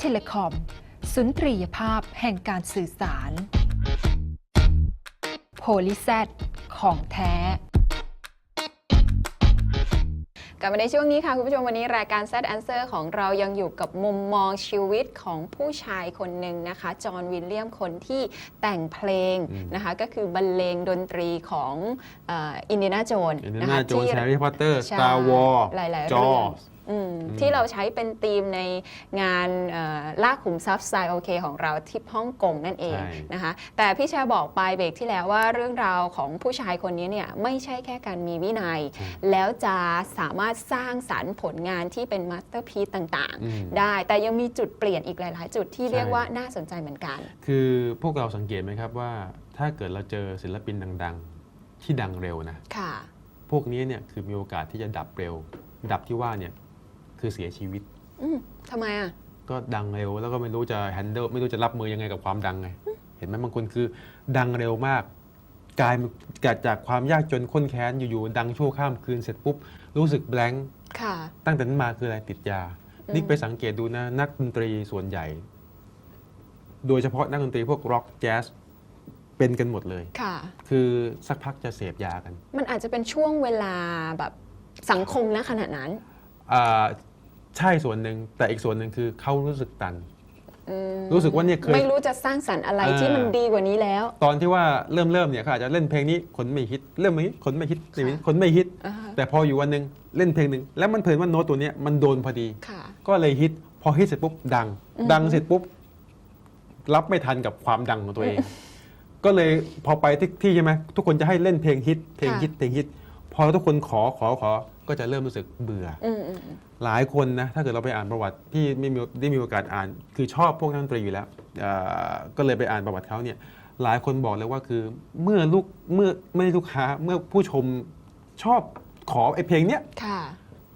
Cat Telecom สุนทรียภาพแห่งการสื่อสาร โพลิแซของแท้กลับมาในช่วงนี้ค่ะ คุณผู้ชมวันนี้รายการ Set Answer ของเรายังอยู่กับมุมมองชีวิตของผู้ชายคนหนึ่งนะคะ จอห์นวิลเลียมคนที่แต่งเพลงนะคะ ก็คือบรรเลงดนตรีของอินเดียนาโจนอินเดียนะนาคะโจนส์แฮร์รี่พอตเตอร์สใช่ตาร์วอลหลายๆจเรื่อองอืม ที่เราใช้เป็นธีมในงานเอ่อลากขุมทรัพย์สไตล์โอเคของเราที่ฮ่องกงนั่นเองใช่นะคะแต่พี่แชร์บอกไปเบรกที่แล้วว่าเรื่องราวของผู้ชายคนนี้เนี่ยไม่ใช่แค่การมีวินัย แล้วจะสามารถสร้างสารรค์ผลงานที่เป็นมาสเตอร์พี e ต่างอืมๆได้แต่ยังมีจุดเปลี่ยนอีกหลาย ๆ จุดที่เรียกใช่ว่าน่าสนใจเหมือนกัน คือพวกเราสังเกตไหมครับว่าถ้าเกิดเราเจอศิลปินดังๆ ที่ดังเร็วนะ ค่ะ พวกนี้เนี่ยคือมีโอกาสที่จะดับเร็ว ดับที่ว่าเนี่ย คือเสียชีวิต อืมทำไมอะ ก็ดังเร็วแล้วก็ไม่รู้จะแฮนเดิลไม่รู้จะรับมือยังไงกับความดังไง เห็นไหมบางคนคือดังเร็วมากกลายมาจากจากความยากจนข้นแค้นอยู่ๆดังชั่วข้ามคืนเสร็จปุ๊บ รู้สึกแบงค์ค่ะ ตั้งแต่นั้นมาคืออะไรติดยาอืมนี่ไปสังเกตดูนะ นักดนตรีส่วนใหญ่ โดยเฉพาะนักดนตรีพวกร็อกแจ๊สเป็นกันหมดเลยค่ะ คือสักพักจะเสพยากัน มันอาจจะเป็นช่วงเวลาแบบสังคมนะขณะนั้นอ่า ใช่ส่วนหนึ่งแต่อีกส่วนหนึ่งคือเขารู้สึกตันอืมรู้สึกว่าเนี่ยเคยไม่รู้จะสร้างสรรค์อะไรเออที่มันดีกว่านี้แล้ว ตอนที่ว่าเริ่มเริ่มเนี่ยเขาอาจจะเล่นเพลงนี้คนไม่ฮิตเริ่มนี้คนไม่ฮิตเพลงนี้คนไม่ฮิตอ่าฮะแต่พออยู่วันหนึ่งเล่นเพลงหนึ่งแล้วมันเพลินว่าโน้ตตัวเนี้ยมันโดนพอดีค่ะก็เลยฮิตพอฮิตเสร็จปุ๊บดังอืมดังเสร็จปุ๊บรับไม่ทันกับความดังของตัวเอง ก็เลยพอไปที่ที่ใช่ไหมทุกคนจะให้เล่นเพลงฮิตเพลงฮิตเพลงฮิต พอทุกคนขอขอขอ ก็จะเริ่มรู้สึกเบื่ออืมอืมอืมหลายคนนะถ้าเกิดเราไปอ่านประวัติที่ไม่มีได้มีโอกาสอ่าน คือชอบพวกนักดนตรีอยู่แล้วอ่าก็เลยไปอ่านประวัติเขาเนี่ยหลายคนบอกเลยว่าคือเมื่อลูกเมื่อไม่ได้ลูกค้าเมื่อผู้ชมชอบขอไอ้เพลงเนี้ยค่ะ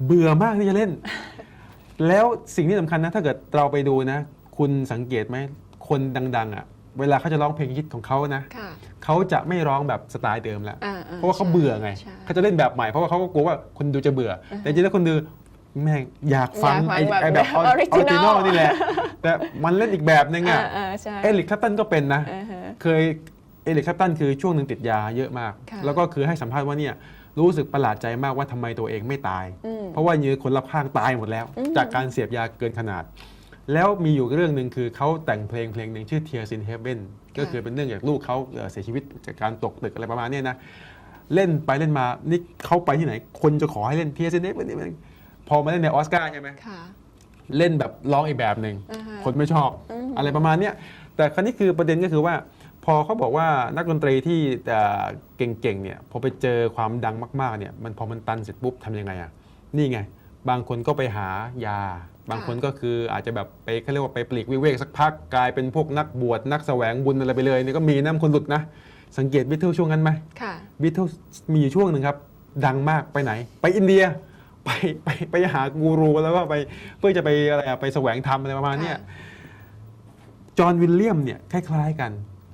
เบื่อมากที่จะเล่น แล้วสิ่งที่สำคัญนะ ถ้าเกิดเราไปดูนะ คุณสังเกตไหมคนดัง ๆอะ เวลาเขาจะร้องเพลงฮิตของเขานะค่ะ เขาจะไม่ร้องแบบสไตล์เดิมแล้วอ่เพราะว่าเขาใช่เบื่อไงใช่เขาจะเล่นแบบใหม่เพราะว่าเขาก็กลัวว่าคนดูจะเบื่อ แต่จริงๆแล้วคนดูแม่งอยากฟังอยากฟังไอ้แบบไอ้แบบออ original ริจินอลนี่แหละ แต่มันเล่นอีกแบบนึงอะอ่าๆใช่เอลิกแคปตันก็เป็นนะอ่าฮะเคยเอลิกแคปตันคือช่วงหนึ่งติดยาเยอะมากค่ะแล้วก็คือให้สัมภาษณ์ว่าเนี่ยรู้สึกประหลาดใจมากว่าทำไมตัวเองไม่ตายอืมเพราะว่าเนื้อคนรอบข้างตายหมดแล้วอืมจากการเสพยาเกินขนาด แล้วมีอยู่เรื่องหนึ่งคือเขาแต่งเพลงเพลงหนึ่งชื่อ Tears in Heaven ก็คือเป็นเรื่องจากลูกเขาเอ่อเสียชีวิตจากการตกตึกอะไรประมาณเนี้ยนะเล่นไปเล่นมานี่เขาไปที่ไหน คนจะขอให้เล่น Tears in Heaven พอมาเล่นในออสการ์ใช่ไหมค่ะเล่นแบบร้องอีกแบบหนึ่งอ่าฮะคนไม่ชอบอืมอะไรประมาณเนี้ยแต่ครั้นี้คือประเด็นก็คือว่าพอเขาบอกว่านักดนตรีที่เอ่อเก่งๆเนี่ยพอไปเจอความดังมากๆเนี่ยมันพอมันตันเสร็จปุ๊บทำยังไงอะนี่ไง บางคนก็ไปหายา บางคนก็คืออาจจะแบบไปเขาเรียกว่าไปปลีกวิเวกสักพักกลายเป็นพวกนักบวชนักแสวงบุญอะไรไปเลยเนี่ยก็มีนะคนหลุดนะ สังเกตบิทเทิลช่วงนั้นไหมค่ะบิทเทิลมีอยู่ช่วงหนึ่งครับ ดังมากไปไหน ไปอินเดียไปไปไปหากูรูแล้วก็ไปเพื่อจะไปอะไรอะไปแสวงธรรมอะไรประมาณเนี้ยค่ะจอห์นวิลเลียมเนี่ยคล้าย ๆกัน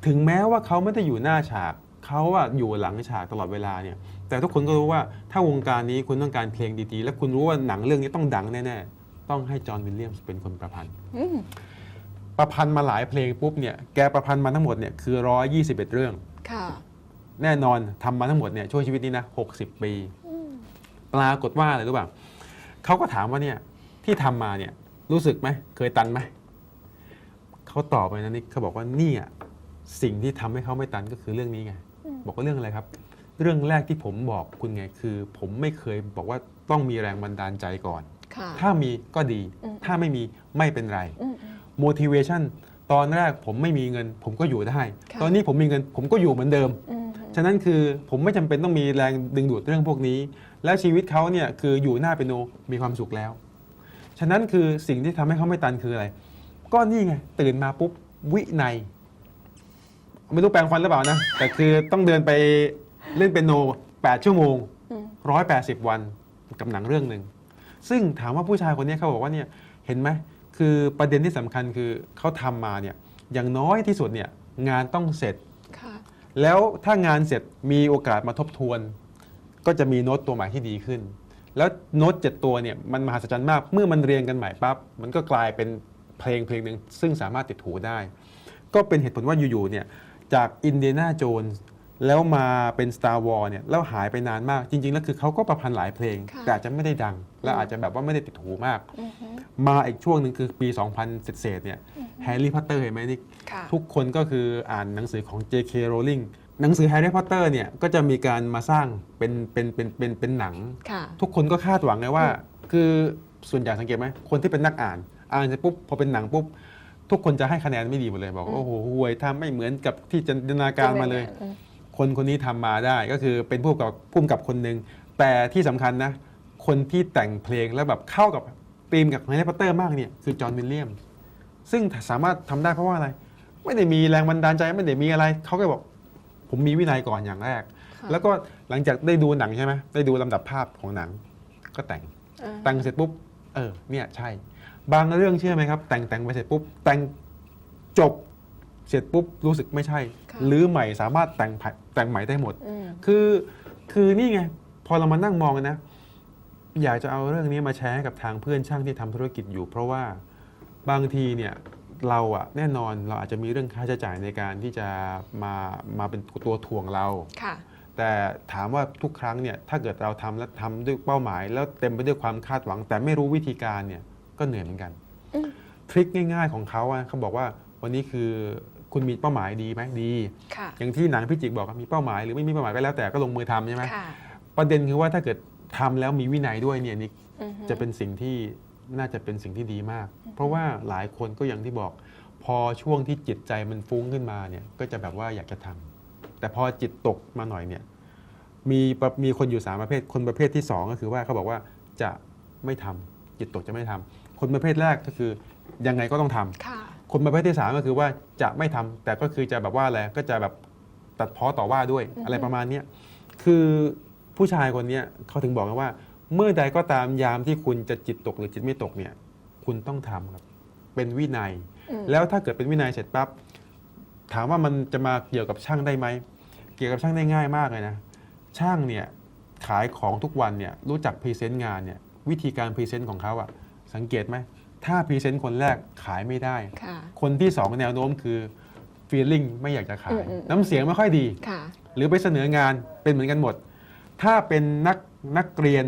ถึงแม้ว่าเขาไม่ได้อยู่หน้าฉากเขาอะอยู่หลังฉากตลอดเวลาเนี่ย แต่ทุกคนก็รู้ว่าถ้าวงการนี้คุณต้องการเพลงดีๆ และคุณรู้ว่าหนังเรื่องนี้ต้องดังแน่ๆ ต้องให้จอห์นวิลเลียมส์เป็นคนประพันธ์อืมประพันธ์มาหลายเพลงปุ๊บเนี่ยแกประพันธ์มาทั้งหมดเนี่ยคือ 121 เรื่องค่ะแน่นอนทำมาทั้งหมดเนี่ยช่วงชีวิตนี้นะ60 ปีปรากฏว่าอะไรรู้ป่ะเขาก็ถามว่าเนี่ยที่ทำมาเนี่ยรู้สึกไหมเคยตันไหมเขาตอบไปนะนี่เขาบอกว่าเนี่ยสิ่งที่ทำให้เขาไม่ตันก็คือเรื่องนี้ไงอืมบอกว่าเรื่องอะไรครับ เรื่องแรกที่ผมบอกคุณไงคือ ผมไม่เคยบอกว่าต้องมีแรงบันดาลใจก่อนค่ะ ถ้ามีก็ดีอืมถ้าไม่มีไม่เป็นไรอืม motivation ตอนแรกผมไม่มีเงิน ผมก็อยู่ได้ค่ะตอนนี้ผมมีเงินผมก็อยู่เหมือนเดิมอืมฉะนั้นคือผมไม่จำเป็นต้องมีแรงดึงดูดเรื่องพวกนี้ แล้วชีวิตเขาเนี่ยคืออยู่หน้าเปียโนมีความสุขแล้ว ฉะนั้นคือสิ่งที่ทำให้เขาไม่ตันคืออะไร ก็นี่ไงตื่นมาปุ๊บวินัยไม่รู้แปลงฟันหรือเปล่านะ แต่คือต้องเดินไปเล่นเปียโน 8 ชั่วโมงอืม180 วันกับหนังเรื่องหนึ่ง ซึ่งถามว่าผู้ชายคนนี้เขาบอกว่าเนี่ยเห็นไหมคือประเด็นที่สำคัญคือเขาทำมาเนี่ยอย่างน้อยที่สุดเนี่ยงานต้องเสร็จค่ะแล้วถ้างานเสร็จมีโอกาสมาทบทวน ก็จะมีโน้ตตัวใหม่ที่ดีขึ้น แล้วโน้ตเจ็ดตัวเนี่ยมันมหัศจรรย์มาก เมื่อมันเรียงกันใหม่ปั๊บมันก็กลายเป็นเพลงเพลงหนึ่งซึ่งสามารถติดหูได้ ก็เป็นเหตุผลว่าอยู่ๆเนี่ยจากอินเดียนาโจนส์ แล้วมาเป็น Star Wars เนี่ยแล้วหายไปนานมากจริง ๆ แล้วคือเขาก็ประพันธ์หลายเพลง ค่ะแต่อาจจะไม่ได้ดัง และอาจจะแบบว่าไม่ได้ติดหูมาก อือฮึ มาอีกช่วงหนึ่งคือปี 2000 เศษๆเนี่ยแฮร์รี่พอตเตอร์เห็นไหมนี่ค่ะทุกคนก็คืออ่านหนังสือของ J.K. Rowling หนังสือแฮร์รี่พอตเตอร์เนี่ยก็จะมีการมาสร้างเป็นเป็นเป็นเป็นเป็นหนัง ค่ะ ทุกคนก็คาดหวังไงว่า คือส่วนใหญ่สังเกตไหมคนที่เป็นนักอ่าน อ่านเสร็จปุ๊บพอเป็นหนังปุ๊บ ทุกคนจะให้คะแนนไม่ดีหมดเลยบอกว่าอืมโอ้โหห่วยทำไม่เหมือนกับที่จินตนาการมาเลย อืม คนคนนี้ทำมาได้ก็คือเป็นผู้กับผู้กำกับคนหนึ่งแต่ที่สำคัญนะคนที่แต่งเพลงแล้วแบบเข้ากับธีมกับแฮร์รี่พอตเตอร์มากเนี่ยคือจอห์นวิลเลียมส์ซึ่งสามารถทำได้เพราะว่าอะไร ไม่ได้มีแรงบันดาลใจไม่ได้มีอะไรเขาก็บอกผมมีวินัยก่อนอย่างแรกค่ะแล้วก็หลังจากได้ดูหนังใช่ไหมได้ดูลำดับภาพของหนัง ก็แต่งอ่าแต่งเสร็จปุ๊บเออเนี่ยใช่ บางเรื่องเชื่อไหมครับ แต่งแต่งไปเสร็จปุ๊บแต่งจบ เสร็จปุ๊บรู้สึกไม่ใช่ค่ะหรือใหม่สามารถแต่งใหม่แต่งใหม่ได้หมดอืมคือคือนี่ไง พอเรามานั่งมองกันนะ อยากจะเอาเรื่องนี้มาแชร์ให้กับทางเพื่อนช่างที่ทำธุรกิจอยู่ เพราะว่าบางทีเนี่ยเราอะแน่นอนเราอาจจะมีเรื่องค่าใช้จ่ายในการที่จะมามาเป็นตัวถ่วงเราค่ะแต่ถามว่าทุกครั้งเนี่ยถ้าเกิดเราทำแล้วทำด้วยเป้าหมาย แล้วเต็มไปด้วยความคาดหวัง แต่ไม่รู้วิธีการเนี่ยก็เหนื่อยเหมือนกันอืมทริคง่าย ๆของเขาอะเขาบอกว่าวันนี้คือ คุณมีเป้าหมายดีไหมดีค่ะอย่างที่หนังพี่จิกบอกอะมีเป้าหมายหรือไม่มีเป้าหมายก็แล้วแต่ก็ลงมือทำใช่ไหมค่ะประเด็นคือว่าถ้าเกิดทำแล้วมีวินัยด้วยเนี่ยนี่อือฮึจะเป็นสิ่งที่น่าจะเป็นสิ่งที่ดีมาก เพราะว่าหลายคนก็อย่างที่บอก พอช่วงที่จิตใจมันฟุ้งขึ้นมาเนี่ยก็จะแบบว่าอยากจะทำแต่พอจิตตกมาหน่อยเนี่ยมีประมีคนอยู่สามประเภทคนประเภทที่สองก็คือว่าเขาบอกว่าจะไม่ทำจิตตกจะไม่ทำคนประเภทแรกก็คือยังไงก็ต้องทำ ค่ะคนประเภทที่สามก็คือว่าจะไม่ทำแต่ก็คือจะแบบว่าอะไรก็จะแบบตัดเพ้อต่อว่าด้วยอือฮึอะไรประมาณเนี้ยคือผู้ชายคนเนี้ยเขาถึงบอกกันว่า เมื่อใดก็ตามยามที่คุณจะจิตตกหรือจิตไม่ตกเนี่ย คุณต้องทำครับ เป็นวินัยอืมแล้วถ้าเกิดเป็นวินัยเสร็จปั๊บถามว่ามันจะมาเกี่ยวกับช่างได้ไหมเกี่ยวกับช่างได้ง่ายมากเลยนะช่างเนี่ยขายของทุกวันเนี่ยรู้จักพรีเซนต์งานเนี่ยวิธีการพรีเซนต์ของเขาอะสังเกตไหม ถ้าพรีเซนต์คนแรกขายไม่ได้ค่ะคนที่ 2 แนวโน้มคือ feeling ไม่อยากจะขายอืมอืมน้ำเสียงไม่ค่อยดีค่ะหรือไปเสนองานเป็นเหมือนกันหมด ถ้าเป็นนักนักเรียน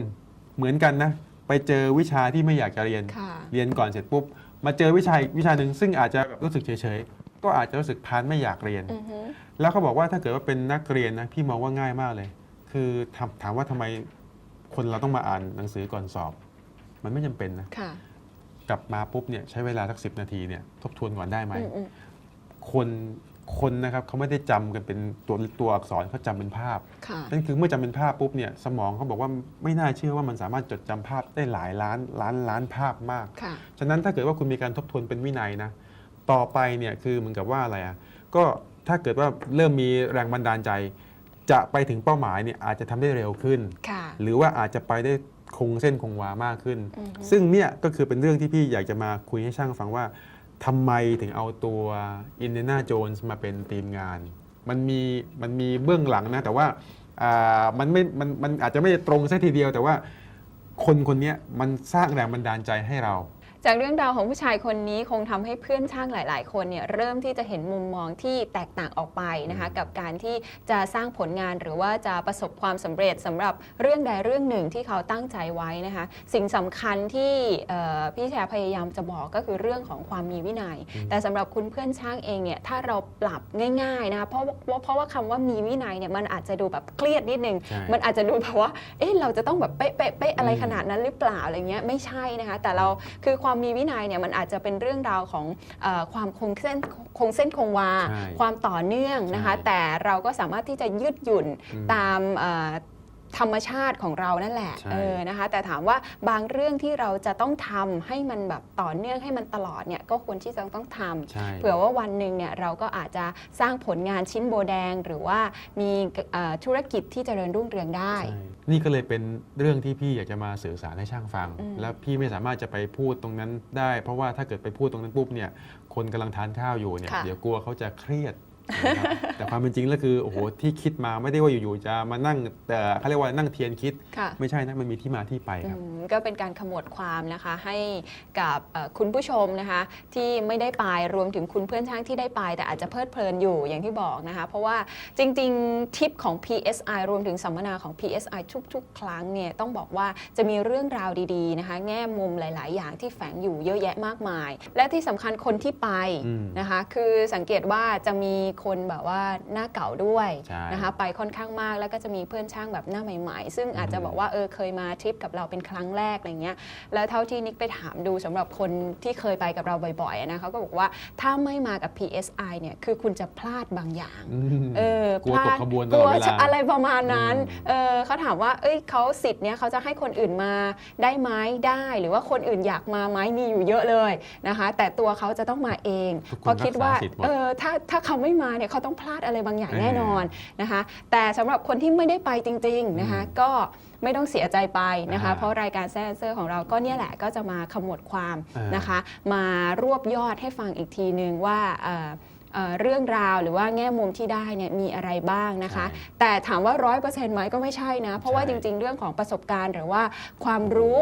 เหมือนกันนะ ไปเจอวิชาที่ไม่อยากจะเรียนค่ะเรียนก่อนเสร็จปุ๊บ มาเจอวิชาอีกวิชาหนึ่งซึ่งอาจจะแบบรู้สึกเฉยๆ ก็อาจจะรู้สึกพานไม่อยากเรียนอือฮึแล้วเขาบอกว่าถ้าเกิดว่าเป็นนักเรียนนะพี่มองว่าง่ายมากเลย คือถามถามว่าทำไมคนเราต้องมาอ่านหนังสือก่อนสอบ มันไม่จำเป็นนะค่ะก ลับมาปุ๊บเนี่ยใช้เวลาสักสินาทีเนี่ยทบทวนก่อนได้ไหมอืมอืมคนคนนะครับเขาไม่ได้จำกันเป็นตัวตัวอักษรเขาจำเป็นภาพค่ะนั่นคือเมื่อจำเป็นภาพปุ๊บเนี่ยสมองเขาบอกว่าไม่น่าเชื่อว่ามันสามารถจดจำภาพได้หลายล้านล้านล้านภาพมากค่ะฉะนั้นถ้าเกิดว่าคุณมีการทบทวนเป็นวินัยนะต่อไปเนี่ยคือเหมือนกับว่าอะไรอะก็ถ้าเกิดว่าเริ่มมีแรงบันดาลใจ จะไปถึงเป้าหมายเนี่ยอาจจะทำได้เร็วขึ้นค่ะหรือว่าอาจจะไปได้ คงเส้นคงวามากขึ้นอือฮึซึ่งเนี่ยก็คือเป็นเรื่องที่พี่อยากจะมาคุยให้ช่างฟังว่าทำไมถึงเอาตัวอินเดน่าโจนส์มาเป็นทีมงาน มันมีมันมีเบื้องหลังนะ แต่ว่าอ่ามันไม่มันมันอาจจะไม่ตรงซะทีเดียว แต่ว่าคนคนเนี้ยมันสร้างแรงบันดาลใจให้เรา จากเรื่องราวของผู้ชายคนนี้คงทำให้เพื่อนช่างหลาย ๆ คนเนี่ยเริ่มที่จะเห็นมุมมองที่แตกต่างออกไปนะคะกับการที่จะสร้างผลงานหรือว่าจะประสบความสำเร็จสำหรับเรื่องใดเรื่องหนึ่งที่เขาตั้งใจไว้นะคะสิ่งสำคัญที่เอ่อพี่แชร์พยายามจะบอกก็คือเรื่องของความมีวินัยอืมแต่สำหรับคุณเพื่อนช่างเองเนี่ยถ้าเราปรับง่ายๆนะคะเพราะว่าเพราะว่าคำว่ามีวินัยเนี่ยมันอาจจะดูแบบเครียดนิดนึงใช่มันอาจจะดูแบบว่าเอ๊ะเราจะต้องแบบเป๊ะเป๊ะเป๊ะอะไรอืมขนาดนั้นหรือเปล่าอะไรเงี้ยไม่ใช่นะคะแต่เราคือความมีวินัยเนี่ยมันอาจจะเป็นเรื่องราวของเออความคงเส้นคงเส้นคงวาใช่ความต่อเนื่องนะคะใช่แต่เราก็สามารถที่จะยืดหยุ่นอืมตามเอ่อ ธรรมชาติของเรานั่นแหละใช่เออนะคะแต่ถามว่าบางเรื่องที่เราจะต้องทำให้มันแบบต่อเนื่องให้มันตลอดเนี่ยก็ควรที่จะต้องทำใช่เผื่อว่าวันหนึ่งเนี่ยเราก็อาจจะสร้างผลงานชิ้นโบแดง หรือว่ามีเอ่อธุรกิจที่เจริญรุ่งเรืองได้ใช่นี่ก็เลยเป็นเรื่องที่พี่อยากจะมาสื่อสารให้ช่างฟังอืมแล้วพี่ไม่สามารถจะไปพูดตรงนั้นได้ เพราะว่าถ้าเกิดไปพูดตรงนั้นปุ๊บเนี่ยคนกำลังทานข้าวอยู่เนี่ยค่ะเดี๋ยวกลัวเขาจะเครียด นะครับแต่ความเป็นจริงแล้วคือโอ้โหที่คิดมาไม่ได้ว่าอยู่ๆจะมานั่งแต่เขาเรียกว่านั่งเทียนคิด ค่ะ ไม่ใช่นะมันมีที่มาที่ไปครับ อืมก็เป็นการขมวดความนะคะให้กับเอ่อคุณผู้ชมนะคะ ที่ไม่ได้ไปรวมถึงคุณเพื่อนช่างที่ได้ไป แต่อาจจะเพลิดเพลินอยู่อย่างที่บอกนะคะ เพราะว่าจริงๆทริปของ PSI รวมถึงสัมมนาของ PSI ทุก ๆ ครั้งเนี่ยต้องบอกว่าจะมีเรื่องราวดีๆนะคะแง่มุมหลาย ๆ อย่างที่แฝงอยู่เยอะแยะมากมาย และที่สำคัญคนที่ไปอืม นะคะ คือสังเกตว่าจะมีคนแบบว่าหน้าเก่าด้วยใช่นะคะไปค่อนข้างมากแล้วก็จะมีเพื่อนช่างแบบหน้าใหม่ ๆ ซึ่งอาจจะบอกว่าเออเคยมาทริปกับเราเป็นครั้งแรกอะไรเงี้ยแล้วเท่าที่นิกไปถามดูสำหรับคนที่เคยไปกับเราบ่อยๆนะเขาก็บอกว่าถ้าไม่มากับ PSI เนี่ยคือคุณจะพลาดบางอย่างอืมเออกลัวพตลากดขบวนตกลลัอวดเวลาจะอะไรประมาณนั้นอืมเออเขาถามว่าเอ้ยเขาสิทธิ์เนี้ยเขาจะให้คนอื่นมาได้ไหมได้หรือว่าคนอื่นอยากมาไหมมีอยู่เยอะเลยนะคะ แต่ตัวเขาจะต้องมาเองทุกคนเพราะคิดว่ารักษาสิทธิ์หมดเออถ้าถ้าเขาไม่มาเนี่ยเขาต้องพลาดอะไรบางอย่างเออแน่นอนนะคะ แต่สำหรับคนที่ไม่ได้ไปจริงๆนะคะอืมก็ไม่ต้องเสียใจไปนะคะอ่าเพราะรายการแซนเซอร์ของเราก็เนี่ยแหละก็จะมาขมวดความอ่านนะคะ มารวบยอดให้ฟังอีกทีนึงว่าเอ่อเอ่อเรื่องราวหรือว่าแง่มุมที่ได้เนี่ยมีอะไรบ้างนะคะใช่แต่ถามว่าร้อยเปอร์เซ็นต์ไหมก็ไม่ใช่นะ เพราะว่าใช่จริงๆ เรื่องของประสบการณ์หรือว่าความรู้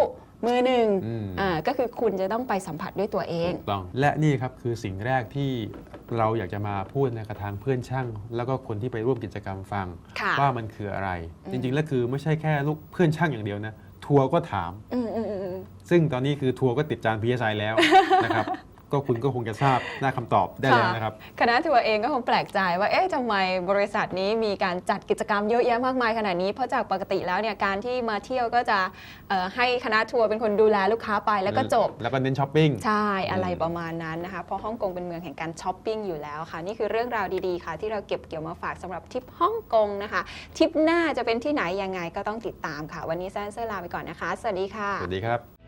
มือหนึ่งอืม อ่าก็คือคุณจะต้องไปสัมผัสด้วยตัวเอง ถูกต้องและนี่ครับคือสิ่งแรกที่เราอยากจะมาพูดในกระทางเพื่อนช่าง แล้วก็คนที่ไปร่วมกิจกรรมฟัง ค่ะว่ามันคืออะไร อืมจริงๆแล้วคือไม่ใช่แค่ลูกเพื่อนช่างอย่างเดียวนะ ทัวร์ก็ถาม อืมอืมอืมอืมซึ่งตอนนี้คือทัวร์ก็ติดจาน PSI แล้วนะครับ ก็คุณก็คงจะทราบหน้าคำตอบได้แล้วนะครับ คณะทัวร์เองก็คงแปลกใจว่า เอ๊ะทำไมบริษัทนี้มีการจัดกิจกรรมเยอะแยะมากมายขนาดนี้ เพราะจากปกติแล้วเนี่ยการที่มาเที่ยวก็จะเอ่อให้คณะทัวร์เป็นคนดูแลลูกค้าไปแล้วก็จบ แล้วก็เน้นช้อปปิ้ง ใช่ อะไรอืมประมาณนั้นนะคะ เพราะฮ่องกงเป็นเมืองแห่งการช้อปปิ้งอยู่แล้วค่ะ นี่คือเรื่องราวดีๆค่ะ ที่เราเก็บเกี่ยวมาฝากสำหรับทริปฮ่องกงนะคะ ทริปหน้าจะเป็นที่ไหนยังไงก็ต้องติดตามค่ะ วันนี้แซนเซอร์ลาไปก่อนนะคะ สวัสดีค่ะ สวัสดีครับ